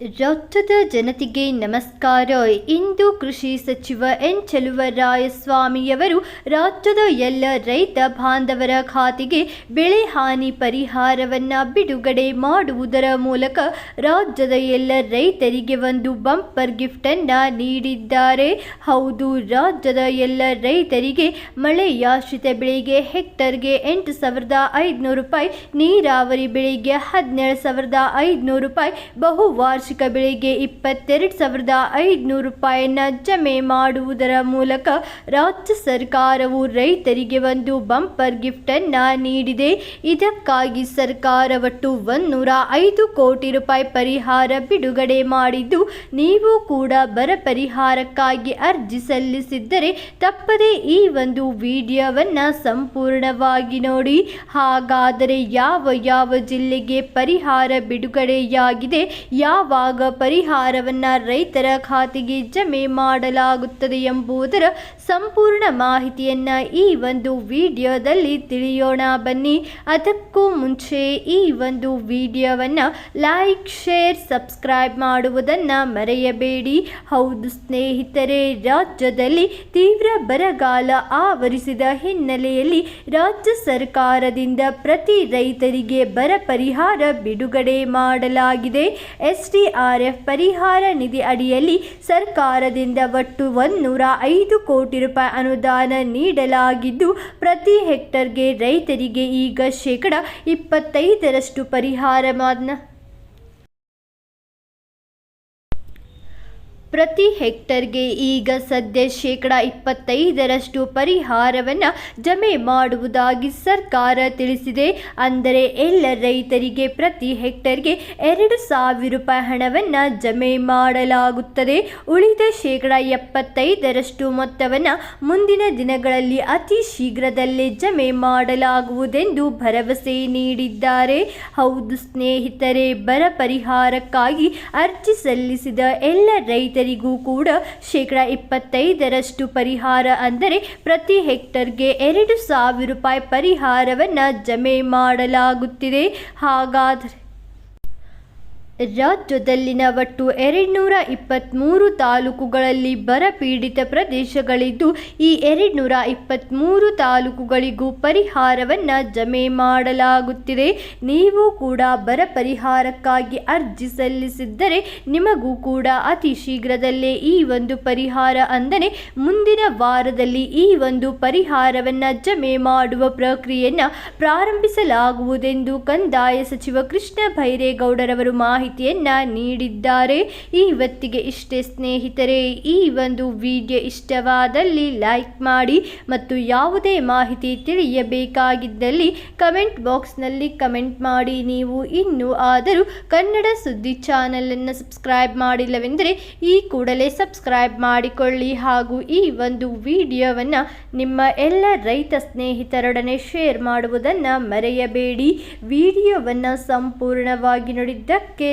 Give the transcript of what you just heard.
ರಾಜ್ಯದ ಜನತೆಗೆ ನಮಸ್ಕಾರ. ಇಂದು ಕೃಷಿ ಸಚಿವ ಎನ್ ಚೆಲುವರಾಯಸ್ವಾಮಿಯವರು ರಾಜ್ಯದ ಎಲ್ಲ ರೈತ ಬಾಂಧವರ ಖಾತೆಗೆ ಬೆಳೆ ಹಾನಿ ಪರಿಹಾರವನ್ನು ಬಿಡುಗಡೆ ಮಾಡುವುದರ ಮೂಲಕ ರಾಜ್ಯದ ಎಲ್ಲ ರೈತರಿಗೆ ಒಂದು ಬಂಪರ್ ಗಿಫ್ಟನ್ನು ನೀಡಿದ್ದಾರೆ. ಹೌದು, ರಾಜ್ಯದ ಎಲ್ಲ ರೈತರಿಗೆ ಮಳೆಯಾಶ್ರಿತ ಬೆಳೆಗೆ ಹೆಕ್ಟರ್ಗೆ ಎಂಟು ಸಾವಿರದ ಐದುನೂರು ರೂಪಾಯಿ, ನೀರಾವರಿ ಬೆಳೆಗೆ ಹದಿನೇಳು ಸಾವಿರದ ಐದುನೂರು ರೂಪಾಯಿ, ಬಹುವಾರ್ಷಿಕ ಬೆಳೆಗೆ ಇಪ್ಪತ್ತೆರಡು ಸಾವಿರದ ಐದುನೂರು ರೂಪಾಯಿಯನ್ನು ಜಮೆ ಮಾಡುವುದರ ಮೂಲಕ ರಾಜ್ಯ ಸರ್ಕಾರವು ರೈತರಿಗೆ ಒಂದು ಬಂಪರ್ ಗಿಫ್ಟನ್ನು ನೀಡಿದೆ. ಇದಕ್ಕಾಗಿ ಸರ್ಕಾರ ಒಟ್ಟು ಒಂದೂರ ಐದು ಕೋಟಿ ರೂಪಾಯಿ ಪರಿಹಾರ ಬಿಡುಗಡೆ ಮಾಡಿದ್ದು, ನೀವು ಕೂಡ ಬರ ಪರಿಹಾರಕ್ಕಾಗಿ ಅರ್ಜಿ ಸಲ್ಲಿಸಿದ್ದರೆ ತಪ್ಪದೇ ಈ ಒಂದು ವಿಡಿಯೋವನ್ನು ಸಂಪೂರ್ಣವಾಗಿ ನೋಡಿ. ಹಾಗಾದರೆ ಯಾವ ಯಾವ ಜಿಲ್ಲೆಗೆ ಪರಿಹಾರ ಬಿಡುಗಡೆಯಾಗಿದೆ ಯಾವಾಗ ಪರಿಹಾರವನ್ನು ರೈತರ ಖಾತೆಗೆ ಜಮೆ ಮಾಡಲಾಗುತ್ತದೆ ಎಂಬುದರ ಸಂಪೂರ್ಣ ಮಾಹಿತಿಯನ್ನು ಈ ಒಂದು ವಿಡಿಯೋದಲ್ಲಿ ತಿಳಿಯೋಣ ಬನ್ನಿ. ಅದಕ್ಕೂ ಮುಂಚೆ ಈ ಒಂದು ವಿಡಿಯೋವನ್ನು ಲೈಕ್, ಶೇರ್, ಸಬ್ಸ್ಕ್ರೈಬ್ ಮಾಡುವುದನ್ನು ಮರೆಯಬೇಡಿ. ಹೌದು ಸ್ನೇಹಿತರೆ, ರಾಜ್ಯದಲ್ಲಿ ತೀವ್ರ ಬರಗಾಲ ಆವರಿಸಿದ ಹಿನ್ನೆಲೆಯಲ್ಲಿ ರಾಜ್ಯ ಸರ್ಕಾರದಿಂದ ಪ್ರತಿ ರೈತರಿಗೆ ಬರ ಪರಿಹಾರ ಬಿಡುಗಡೆ ಮಾಡಲಾಗಿದೆ. ಎಸ್ಡಿಆರ್ಎಫ್ ಪರಿಹಾರ ನಿಧಿ ಅಡಿಯಲ್ಲಿ ಸರ್ಕಾರದಿಂದ ಒಟ್ಟು ಒಂದೂರ ಐದು ಕೋಟಿ ರೂಪಾಯಿ ಅನುದಾನ ನೀಡಲಾಗಿದ್ದು, ಪ್ರತಿ ಹೆಕ್ಟರ್ಗೆ ರೈತರಿಗೆ ಈಗ ಶೇಕಡ ಇಪ್ಪತ್ತೈದರಷ್ಟು ಪರಿಹಾರ ಮಾನ ಪ್ರತಿ ಹೆಕ್ಟರ್ಗೆ ಈಗ ಸದ್ಯ ಶೇಕಡ ಇಪ್ಪತ್ತೈದರಷ್ಟು ಪರಿಹಾರವನ್ನು ಜಮೆ ಮಾಡುವುದಾಗಿ ಸರ್ಕಾರ ತಿಳಿಸಿದೆ. ಅಂದರೆ ಎಲ್ಲ ರೈತರಿಗೆ ಪ್ರತಿ ಹೆಕ್ಟರ್ಗೆ ಎರಡು ಸಾವಿರ ರೂಪಾಯಿ ಹಣವನ್ನು ಜಮೆ ಮಾಡಲಾಗುತ್ತದೆ. ಉಳಿದ ಶೇಕಡ ಎಪ್ಪತ್ತೈದರಷ್ಟು ಮೊತ್ತವನ್ನು ಮುಂದಿನ ದಿನಗಳಲ್ಲಿ ಅತಿ ಶೀಘ್ರದಲ್ಲೇ ಜಮೆ ಮಾಡಲಾಗುವುದೆಂದು ಭರವಸೆ ನೀಡಿದ್ದಾರೆ. ಹೌದು ಸ್ನೇಹಿತರೆ, ಬರ ಪರಿಹಾರಕ್ಕಾಗಿ ಅರ್ಜಿ ಸಲ್ಲಿಸಿದ ಎಲ್ಲ ರೈತರಿಗೂ ಕೂಡ ಶೇಕಡ ಇಪ್ಪತ್ತೈದರಷ್ಟು ಪರಿಹಾರ ಅಂದರೆ ಪ್ರತಿ ಹೆಕ್ಟರ್ಗೆ ಎರಡು ಸಾವಿರ ರೂಪಾಯಿ ಪರಿಹಾರವನ್ನು ಜಮೆ ಮಾಡಲಾಗುತ್ತಿದೆ. ಹಾಗಾದರೆ ರಾಜ್ಯದಲ್ಲಿನ ಒಟ್ಟು ಎರಡುನೂರ ಇಪ್ಪತ್ತ್ಮೂರು ತಾಲೂಕುಗಳಲ್ಲಿ ಬರ ಪೀಡಿತ ಪ್ರದೇಶಗಳಿದ್ದು, ಈ ಎರಡುನೂರ ಇಪ್ಪತ್ತ್ಮೂರು ತಾಲೂಕುಗಳಿಗೂ ಪರಿಹಾರವನ್ನು ಜಮೆ ಮಾಡಲಾಗುತ್ತಿದೆ. ನೀವು ಕೂಡ ಬರ ಪರಿಹಾರಕ್ಕಾಗಿ ಅರ್ಜಿ ಸಲ್ಲಿಸಿದ್ದರೆ ನಿಮಗೂ ಕೂಡ ಅತಿ ಶೀಘ್ರದಲ್ಲೇ ಈ ಒಂದು ಪರಿಹಾರ ಅಂದರೆ ಮುಂದಿನ ವಾರದಲ್ಲಿ ಈ ಒಂದು ಪರಿಹಾರವನ್ನು ಜಮೆ ಮಾಡುವ ಪ್ರಕ್ರಿಯೆಯನ್ನು ಪ್ರಾರಂಭಿಸಲಾಗುವುದೆಂದು ಕಂದಾಯ ಸಚಿವ ಕೃಷ್ಣ ಭೈರೇಗೌಡರವರು ಮಾಹಿತಿ ಮಾಹಿತಿಯನ್ನ ನೀಡಿದ್ದಾರೆ. ಇವತ್ತಿಗೆ ಇಷ್ಟೇ ಸ್ನೇಹಿತರೆ, ಈ ಒಂದು ವಿಡಿಯೋ ಇಷ್ಟವಾದಲ್ಲಿ ಲೈಕ್ ಮಾಡಿ ಮತ್ತು ಯಾವುದೇ ಮಾಹಿತಿ ತಿಳಿಯಬೇಕಾಗಿದ್ದಲ್ಲಿ ಕಮೆಂಟ್ ಬಾಕ್ಸ್ನಲ್ಲಿ ಕಮೆಂಟ್ ಮಾಡಿ. ನೀವು ಇನ್ನೂ ಆದರೂ ಕನ್ನಡ ಸುದ್ದಿ ಚಾನಲನ್ನು ಸಬ್ಸ್ಕ್ರೈಬ್ ಮಾಡಿಲ್ಲವೆಂದರೆ ಈ ಕೂಡಲೇ ಸಬ್ಸ್ಕ್ರೈಬ್ ಮಾಡಿಕೊಳ್ಳಿ ಹಾಗೂ ಈ ಒಂದು ವಿಡಿಯೋವನ್ನು ನಿಮ್ಮ ಎಲ್ಲ ರೈತ ಸ್ನೇಹಿತರೊಡನೆ ಶೇರ್ ಮಾಡುವುದನ್ನು ಮರೆಯಬೇಡಿ. ವಿಡಿಯೋವನ್ನು ಸಂಪೂರ್ಣವಾಗಿ ನೋಡಿದ್ದಕ್ಕೆ